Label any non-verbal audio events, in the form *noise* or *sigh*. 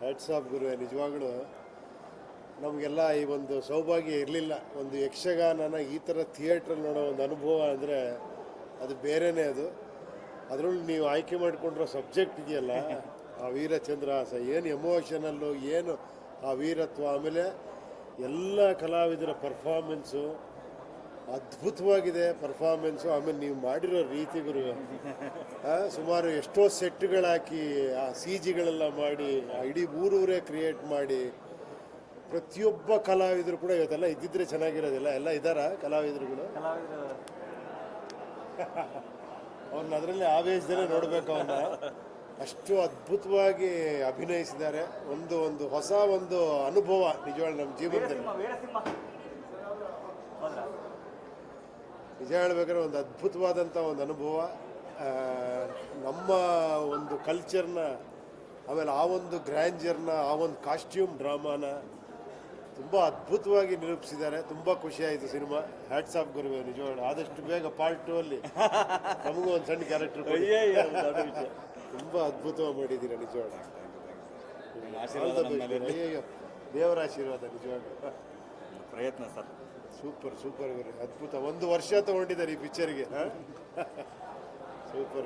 Hats off ಗುರುವೆ, ನಿಜವಾಗ್ಲೂ ನಮಗೆಲ್ಲ ಈ ಒಂದು ಸೌಭಾಗ್ಯ ಇರಲಿಲ್ಲ. ಒಂದು ಯಕ್ಷಗಾನನ ಈ ಥರ ಥಿಯೇಟ್ರಲ್ಲಿ ನೋಡೋ ಒಂದು ಅನುಭವ ಅಂದರೆ ಅದು ಬೇರೆನೇ ಅದು. ಅದರಲ್ಲಿ ನೀವು ಆಯ್ಕೆ ಮಾಡಿಕೊಂಡಿರೋ ಸಬ್ಜೆಕ್ಟ್ ಇದೆಯಲ್ಲ, ಆ ವೀರಚಂದ್ರಹಾಸ ಏನು ಎಮೋಷನಲ್ಲು ಏನು ಆ ವೀರತ್ವ, ಆಮೇಲೆ ಎಲ್ಲ ಕಲಾವಿದರ ಪರ್ಫಾರ್ಮೆನ್ಸು ಅದ್ಭುತವಾಗಿದೆ ಪರ್ಫಾರ್ಮೆನ್ಸು ಆಮೇಲೆ ನೀವು ಮಾಡಿರೋ ರೀತಿ ಗುರು. ಸುಮಾರು ಎಷ್ಟೋ ಸೆಟ್ಗಳಾಕಿ ಆ ಸಿ ಜಿಗಳೆಲ್ಲ ಮಾಡಿ ಆ ಇಡೀ ಊರೂರೇ ಕ್ರಿಯೇಟ್ ಮಾಡಿ ಪ್ರತಿಯೊಬ್ಬ ಕಲಾವಿದರು ಕೂಡ ಇವತ್ತೆಲ್ಲ ಇದ್ದಿದ್ರೆ ಚೆನ್ನಾಗಿರೋದಿಲ್ಲ. ಎಲ್ಲ ಇದ್ದಾರ ಕಲಾವಿದರುಗಳು? ಕಲಾವಿದರು. ಅವ್ರನ್ನ ಅದರಲ್ಲಿ ಆವೇಶದಲ್ಲೇ ನೋಡಬೇಕು ಅವನ್ನ ಅಷ್ಟು ಅದ್ಭುತವಾಗಿ ಅಭಿನಯಿಸಿದ್ದಾರೆ. ಒಂದು ಒಂದು ಹೊಸ ಒಂದು ಅನುಭವ ನಿಜವಾಗ್ಲೂ ನಮ್ಮ ಜೀವನದಲ್ಲಿ. ನಿಜ ಹೇಳ್ಬೇಕಾದ್ರೆ ಒಂದು ಅದ್ಭುತವಾದಂಥ ಒಂದು ಅನುಭವ ನಮ್ಮ ಒಂದು ಕಲ್ಚರ್ನ ಆಮೇಲೆ ಆ ಒಂದು ಗ್ರ್ಯಾಂಜರ್ನ ಆ ಒಂದು ಕಾಸ್ಟ್ಯೂಮ್ ಡ್ರಾಮಾನ ತುಂಬ ಅದ್ಭುತವಾಗಿ ನಿರೂಪಿಸಿದ್ದಾರೆ. ತುಂಬ ಖುಷಿಯಾಯಿತು ಸಿನಿಮಾ. ಹ್ಯಾಟ್ಸ್ ಆಫ್ ಗುರುವೆ ನಿಜವಾಗ್ಲೂ. ಆದಷ್ಟು ಬೇಗ ಪಾರ್ಟ್ ಟು ಅಲ್ಲಿ ನಮಗೂ ಒಂದು ಸಣ್ಣ ಕ್ಯಾರೆಕ್ಟರ್ ತುಂಬ ಅದ್ಭುತವಾಗಿ ಮಾಡಿದ್ದೀರಾ ನಿಜವಾಗ್ಲೂ. ದೇವರ ಆಶೀರ್ವಾದ ನಿಜವಾಗ್ಲೂ. ಪ್ರಯತ್ನ ಸರ್. ಸೂಪರ್ ಸೂಪರ್ ಅದ್ಭುತ. ಒಂದು ವರ್ಷ ತಗೊಂಡಿದ್ದಾರೆ ಈ ಪಿಕ್ಚರ್ಗೆ *laughs* ಸೂಪರ್